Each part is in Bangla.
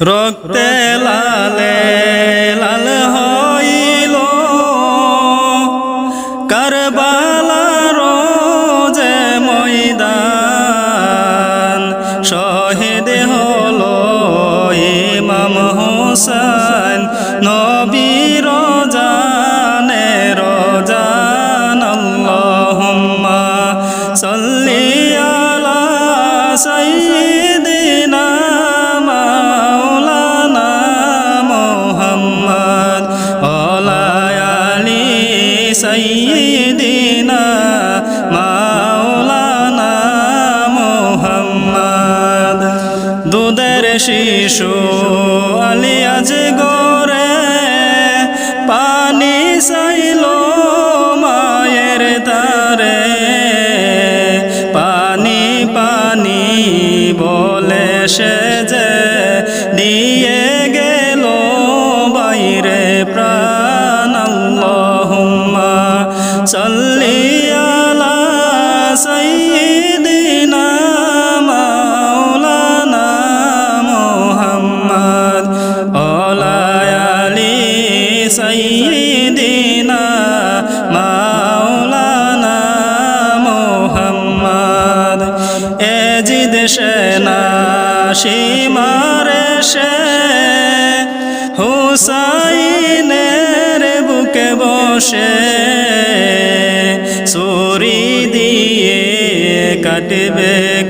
রক্তে লালে লাল দুধের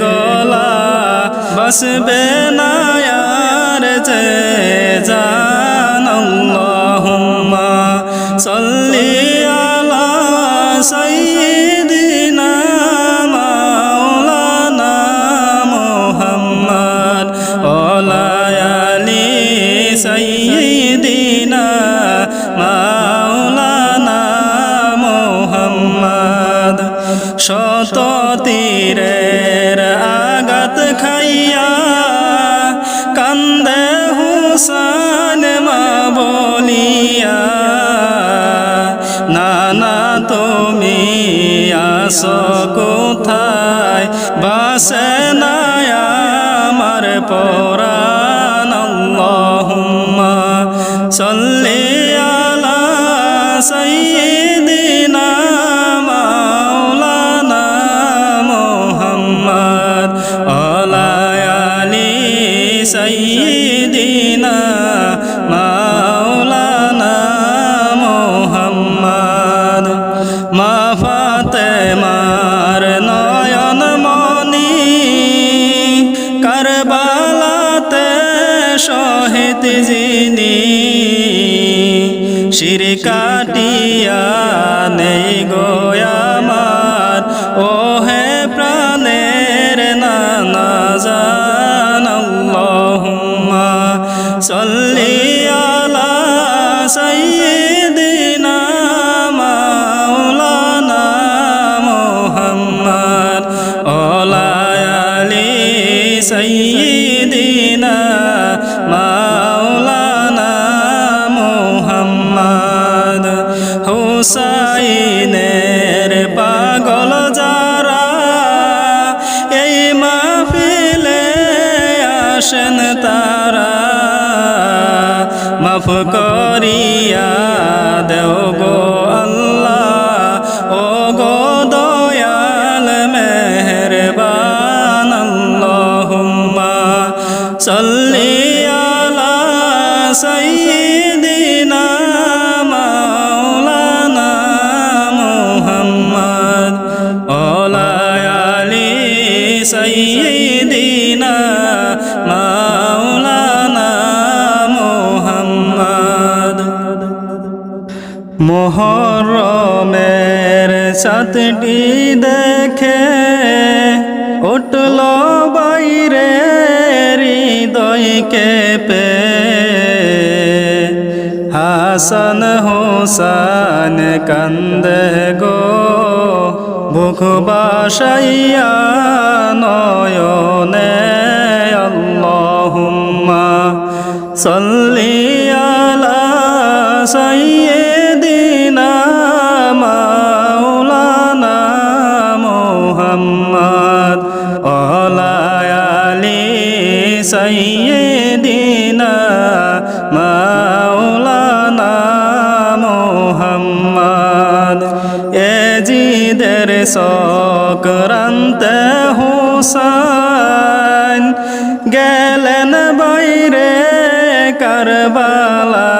গলা বসবে না যে জান আল্লাহুম্মা সাল্লি আলা সাইয়্যিদিনা মাওলানা মুহাম্মদ ওয়ালা মাওলানা মুহাম্মদ শত তীরের আসো কোথায়? বাসে না আমার পরাণ আল্লাহুম্মা সাল্লি আলা সাইয়্যিদিনা মাওলানা মুহাম্মদ শহীদ যিনি শির কাটিয়া নেই গোয়ামার করিয়া দেও গো আল্লাহ। মোহরমের সাতটি দেখে উঠল বাইরে হৃদয় কেঁপে। হাসান হোসান কান্দে গো, বুক বাসাইয়া নয়নে আল্লাহুম্মা সাইয়্যিদিনা মোহাম্মদ অলায়ালি সৈয়দিনা মাওলানা মোহাম্মদ। এজিদের সকরান্তে হোসান গেলেন বাইরে কারবালা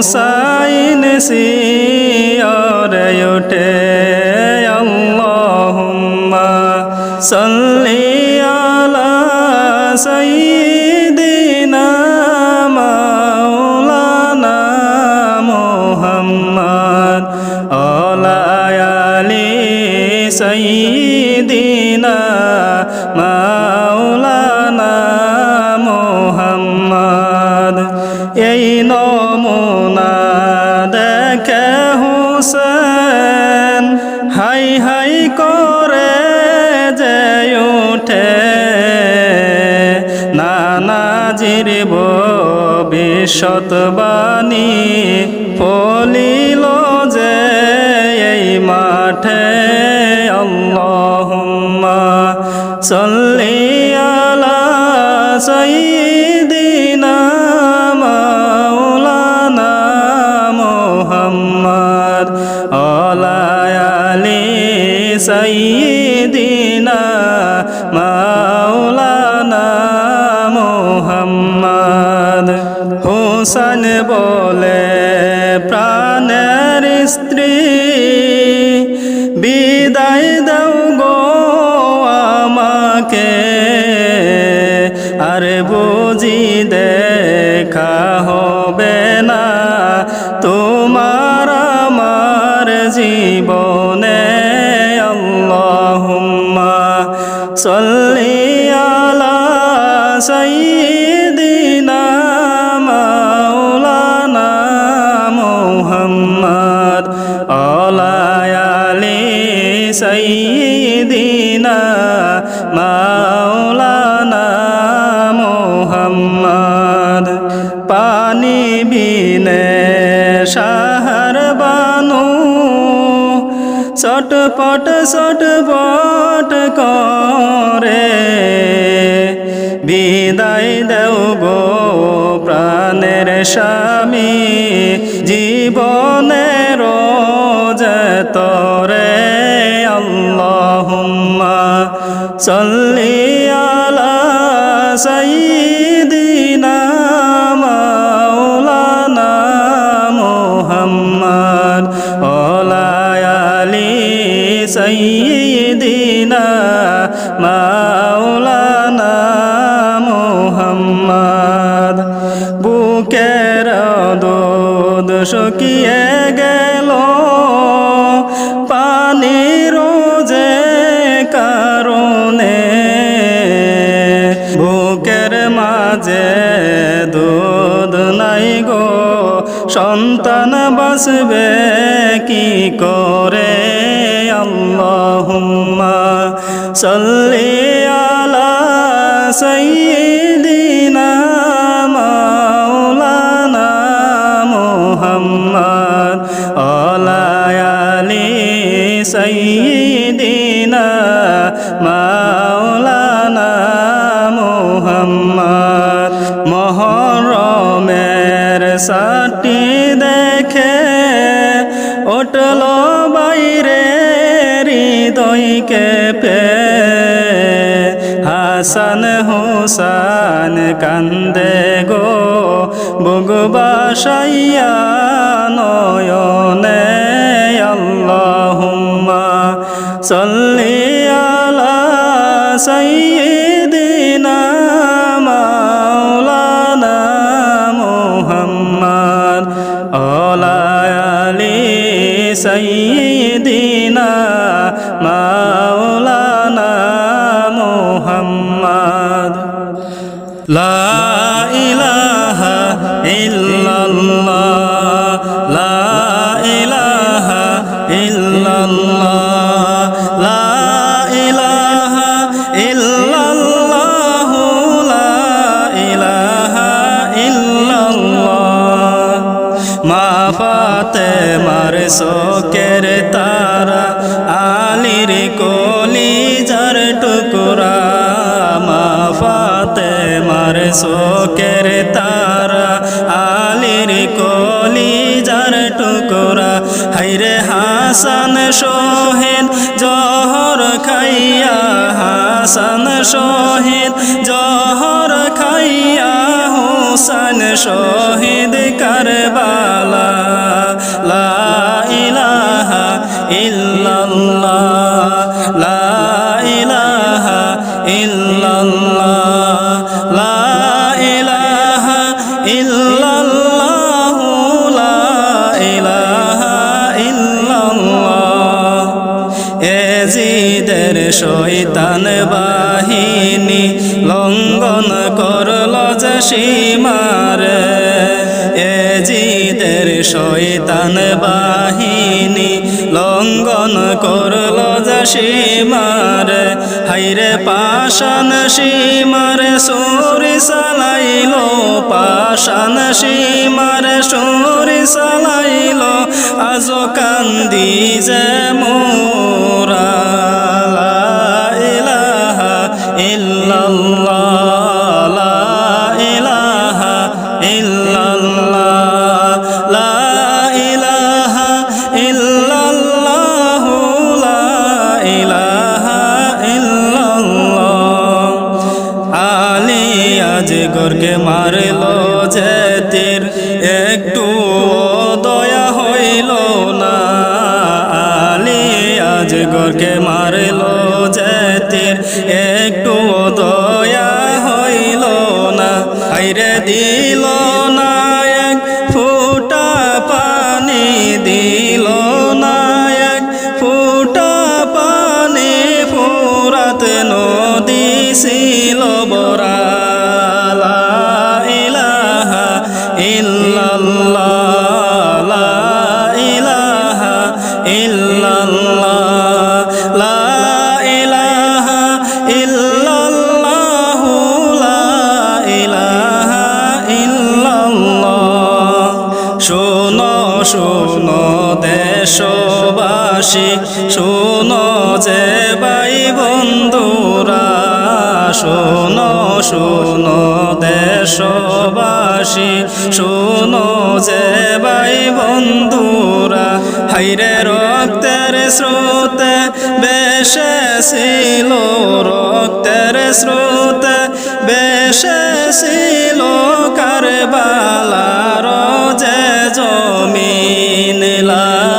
হুসাইন সিয়রে এই নমুনা দেখে হুসেন হাই হাই করে যে ওঠে নানাজির ভবিষ্যৎবাণী ফলিল যে এই মাঠে। সাল্লি আলা সাইয়্যিদিনা সাইয়্যিদিনা চটপট চটপট করে। বিদায় দেও গো প্রাণের স্বামী জীবনের তরে। আল্লাহুম্মা সাল্লি আলা সাইয়্যিদিনা সাইয়্যিদিনা মাওলানা মোহাম্মদ বুকের দুধ শুকিয়ে গেল সন্তান বাসবে কি করে? আল্লাহুম্মা সাল্লি আলা সাইয়্যিদিনা মাওলানা মুহাম্মদ, আলা আলি সাইয়্যিদিনা মাওলানা মুহাম্মদ। মহরমের সাটি উঠল বাইরে হৃদয়কে পে হাসান হুসান কান্দে গো বুগবাসাইয়া নয়নে। আল্লাহুম্মা সাল্লি আলা সাইয়্যিদিনা সাইয়্যিদিনা মাওলানা মুহাম্মদ। লা ইলাহা ইল্লাল্লাহ। লা ইলাহা ইল্লাল্লাহ। লা ইলাহা লা ইলাহা মার শোকের তারা, আলির কলি যার টুকরা। হাইরে হাসান শহীদ, জহর খাইয়া হাসান শহীদ, জহর খাইয়া হুসান শহীদ কারবালা। লা ইলাহা ইল্লাল্লাহ, লা ইলাহা ইল্লাল্লাহ। শৈতান বাহিনী লঙ্ঘন করল যে সীমারে। এজিদের শৈতান বাহিনী লঙ্ঘন করল যে সীমারে। হাইরে পাশান সীমারে সুরি সালাইল পাশান সীমারে সুরি সালাইল আজো কান্দি যে মোরা। ইল্লাল্লাহ লা ইলাহা একটু দয়া হইল না। আইরে দিল না, এক ফুটা পানি দিল না, এক ফুটা পানি ফুরাত নদী ছিল বরা। লা শোনো যে ভাই বন্ধুরা, হাইরে রক্তের স্রোতে বেশে ছিল রক্তের স্রোতে বেশে ছিল কারবালার যে জমিন লা